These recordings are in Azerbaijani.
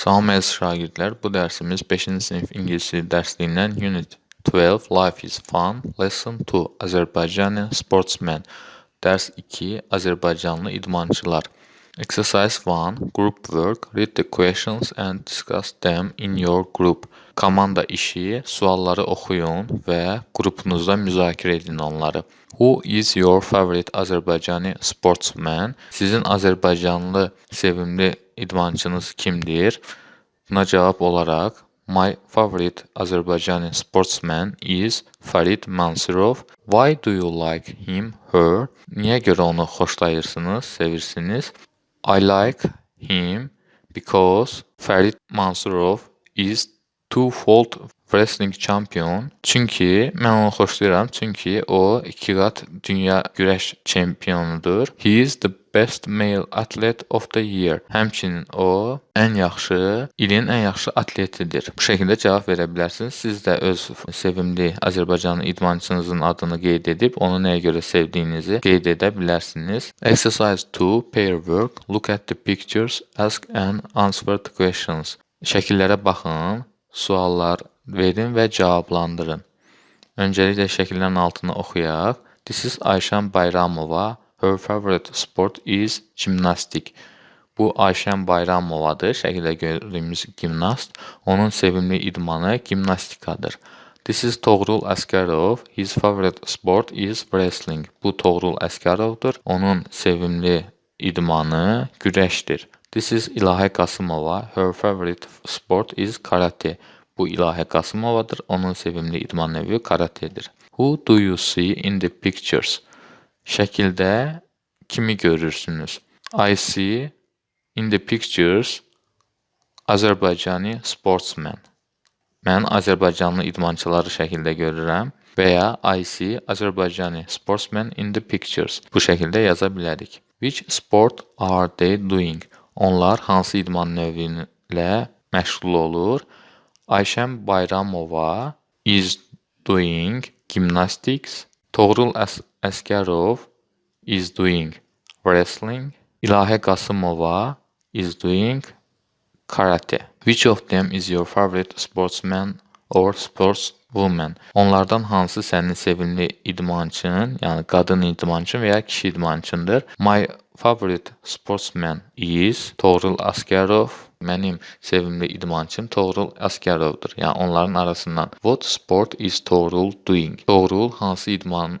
Əziz şagirdlər, bu dərsimiz 5-ci sinif ingilis dili dərsliyindən Unit 12 Life is Fun, Lesson 2 Azərbaycani Sportsman, Dərs 2 Azərbaycanlı idmançılar. Exercise 1 Group work, read the questions and discuss them in your group. Komanda işi, sualları oxuyun və qrupunuzda müzakirə edin onları. Who is your favorite Azərbaycani sportsman? Sizin Azərbaycanlı sevimli idmançınız kimdir? Buna cavab olaraq My favorite Azərbaycani sportsman is Farid Mansurov. Why do you like him, her? Niyə görə onu xoşlayırsınız, sevirsiniz? I like him because Farid Mansurov is two-fold wrestling champion. Çünki mən onu xoşlayıram, çünki o iki qat dünya güreş çempionudur. He is the best male athlete of the year. Həmçinin o ən yaxşı, ilin ən yaxşı atletidir. Bu şəkildə cavab verə bilərsiniz. Siz də öz sevimli Azərbaycanlı idmançınızın adını qeyd edib, onu nəyə görə sevdiyinizi qeyd edə bilərsiniz. Exercise 2, pair work. Look at the pictures, ask and answer the questions. Şəkillərə baxın, suallar verin və cavablandırın. Öncəliklə şəkillərin altını oxuyaq. This is Ayşən Bayramova. Her favorite sport is gymnastic. Bu Ayşən Bayramovadır. Şəkildə gördüyümüz gimnast. Onun sevimli idmanı gimnastikadır. This is Toğrul Əsgərov. His favorite sport is wrestling. Bu Toğrul Əsgərovdur. Onun sevimli idmanı güreşdir. This is İlahə Qasımova. Her favorite sport is karate. Bu İlahə Qasımovadır. Onun sevimli idman növü karatedir. Who do you see in the pictures? Şəkildə kimi görürsünüz? I see in the pictures Azərbaycani sportsman. Mən Azərbaycanlı idmançıları şəkildə görürəm və ya I see Azərbaycani sportsman in the pictures. Bu şəkildə yaza bilərik. Which sport are they doing? Onlar hansı idman növü ilə məşğul olur? Ayşən Bayramova is doing gymnastics. Toğrul Əs Əskərov is doing wrestling. İlahə Qasımova is doing karate. Which of them is your favorite sportsman or sportswoman? Onlardan hansı sənin sevimli idmançın, yəni qadın idmançın və ya kişi idmançındır? My favorite sportsman is Toğrul Askerov. Mənim sevimli idmançım Toğrul Askerovdur. Yəni onların arasından What sport is Toğrul doing? Toğrul hansı idmanla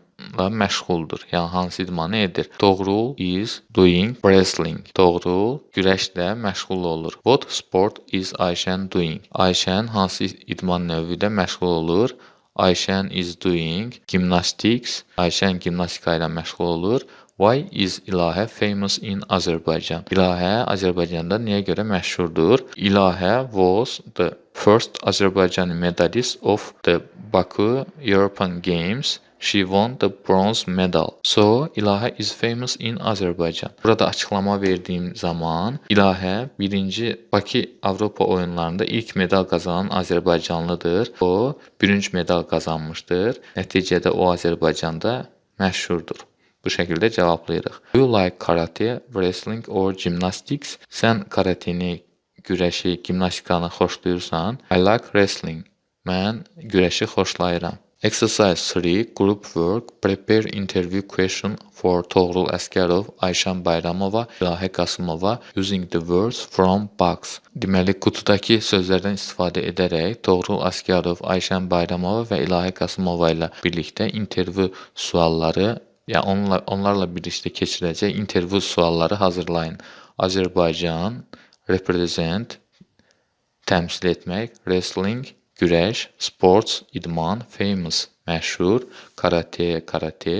məşğuldur? Yəni hansı idmanı edir? Toğrul is doing wrestling. Toğrul güreşlə məşğul olur. What sport is Ayşən doing? Ayşən hansı idman növü ilə məşğul olur? Ayşən is doing gymnastics. Ayşən gimnastika ilə məşğul olur. Why is İlahə famous in Azerbaijan? İlahə Azərbaycanda niyə görə məşhurdur? İlahə was the first Azərbaycani medalist of the Baku European Games. She won the bronze medal. So, İlahə is famous in Azerbaijan. Burada açıqlama verdiyim zaman İlahə 1-ci Bakı Avropa oyunlarında ilk medal qazanan Azərbaycanlıdır. O, bürünc medal qazanmışdır. Nəticədə o Azərbaycanda məşhurdur. Bu şəkildə cavablayırıq. Do you like karate, wrestling or gymnastics? Sən karateni, güreşi, gimnastikanı xoşlayırsan? I like wrestling. Mən güreşi xoşlayıram. Exercise 3 Group work Prepare interview question for Toğrul Əsgərov, Ayşən Bayramova, İlahə Qasımova using the words from box. Deməli, qutudakı sözlərdən istifadə edərək Toğrul Əsgərov, Ayşən Bayramova və İlahə Qasımova ilə birlikdə intervyu sualları ya onunla, onlarla birlikdə keçiriləcək intervyu sualları hazırlayın. Azərbaycan, represent, təmsil etmək, wrestling, güreş, sports, idman, famous, məşhur, karate, karate,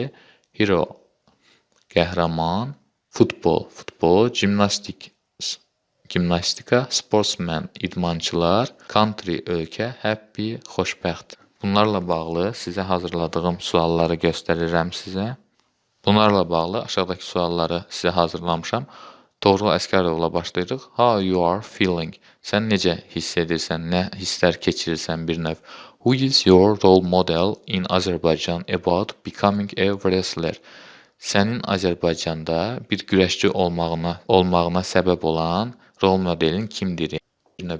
hero, qəhrəman, futbol, futbol, gimnastik, gimnastika, sportsman, idmançılar, country, ölkə, happy, xoşbəxt. Bunlarla bağlı sizə hazırladığım sualları göstərirəm sizə. Bunlarla bağlı aşağıdakı sualları sizə hazırlamışam. Toğrul Əskərovla başlayırıq. How you are feeling? Sən necə hiss edirsən, nə hisslər keçirirsən bir növ. Who is your role model in Azerbaijan about becoming a wrestler? Sənin Azərbaycanda bir güreşçi olmağına, olmağına səbəb olan rol modelin kimdir?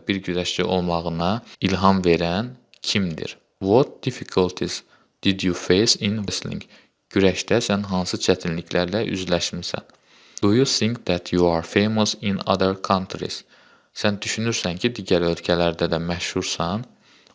bir güreşçi olmağına ilham verən kimdir? What difficulties did you face in wrestling? Güreşdə sən hansı çətinliklərlə üzləşmisən? Do you think that you are famous in other countries? Sən düşünürsən ki, digər ölkələrdə də məşhursan?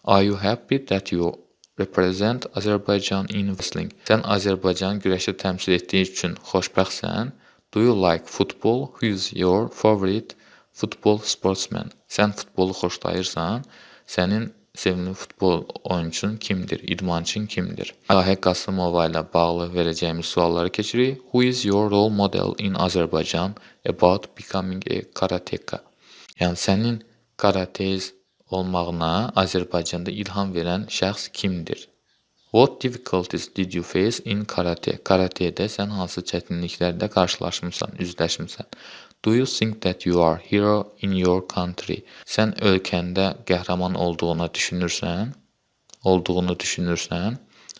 Are you happy that you represent Azerbaijan in wrestling? Sən Azərbaycanı güreşdə təmsil etdiyi üçün xoşbəxtsən? Do you like football? Who is your favorite football sportsman? Sən futbolu xoşlayırsan? Sənin sevimli futbol oyunçun kimdir? İdmançın kimdir? Ahə Qasımova ilə bağlı verəcəyimiz sualları keçirik. Who is your role model in Azerbaijan about becoming a karateka? Yəni sənin karatez olmağına Azərbaycanda ilham verən şəxs kimdir? What difficulties did you face in karate? Karatedə sən hansı çətinliklərlə qarşılaşmısan, üzləşmisən? Do you think that you are hero in your country? Sən ölkəndə qəhrəman olduğunu düşünürsən? Olduğunu düşünürsən?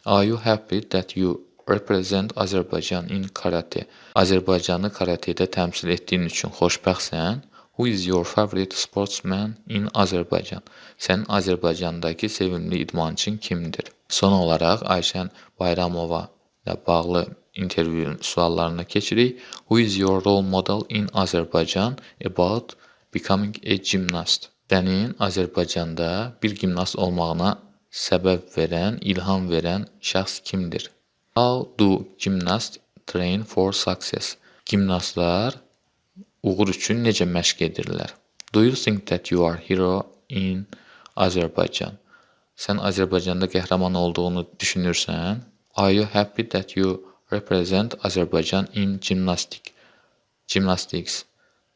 Are you happy that you represent Azerbaijan in karate? Azərbaycanı karatedə təmsil etdiyin üçün xoşbəxtsən? Who is your favorite sportsman in Azerbaijan? Sənin Azərbaycandakı sevimli idmançın kimdir? Son olaraq Ayşən Bayramova ilə bağlı intervyunun suallarına keçirik. Who is your role model in Azerbaijan about becoming a gymnast? Sənin Azərbaycanda bir gimnast olmağına səbəb verən, ilham verən şəxs kimdir? How do gymnasts train for success? Gimnastlar uğur üçün necə məşq edirlər? Do you think that you are hero in Azerbaijan? Sən Azərbaycanda qəhrəman olduğunu düşünürsən? Are you happy that you represent Azerbaijan in gymnastic? Gymnastics.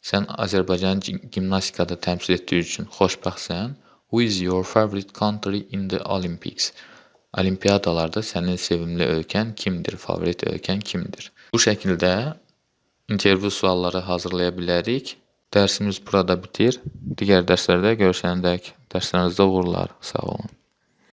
Sən Azərbaycanı gimnastikada təmsil etdiyi üçün xoşbəxtsən? Who is your favorite country in the Olympics? Olimpiyadalarda sənin sevimli ölkən kimdir? Favorit ölkən kimdir? Bu şəkildə intervyu sualları hazırlaya bilərik. Dərsimiz burada bitir. Digər dərslərdə görüşənədək dərslərinizdə uğurlar. Sağ olun.